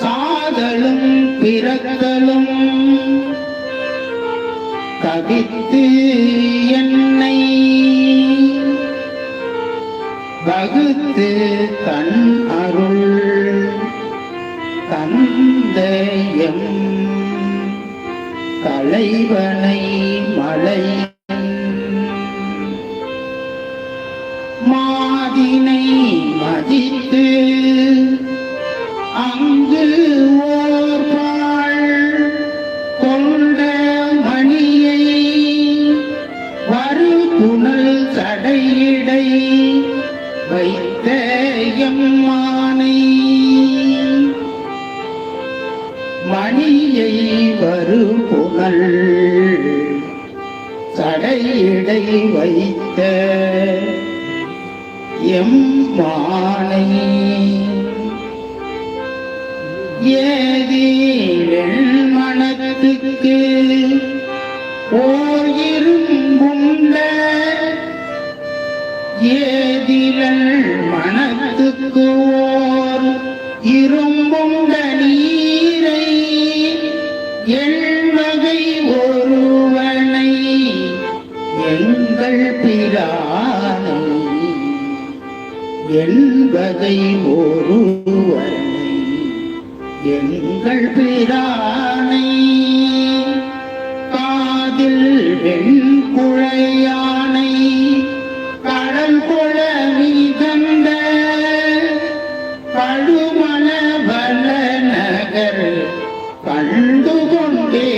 சாதலும் பிறத்தலும் கவித்து என்னை வகுத்து தன் அருள் தந்தயம் கலைவனை மலை மாதினை மதித்து அங்கு ஓர் கொண்ட மணியை வரு புனல் சடையிடை வைத்த எம்மானை. மணியை புனல் சடையிடை வைத்த எம் எம்மானை ஏதீழ் மனத்துக்கு ஓர் இரும்புண்ட ஏதிலள் மனத்துக்கு ஓர் இரும்புண்ட நீரை எண்வகை ஒருவனை எங்கள் பிரானை என்பதை ஒருவனை எங்கள் பிரானை காதில் வெண்குழையானை கடல் கொள மீதந்த பழுமண வல நகர் கண்டு கொண்டே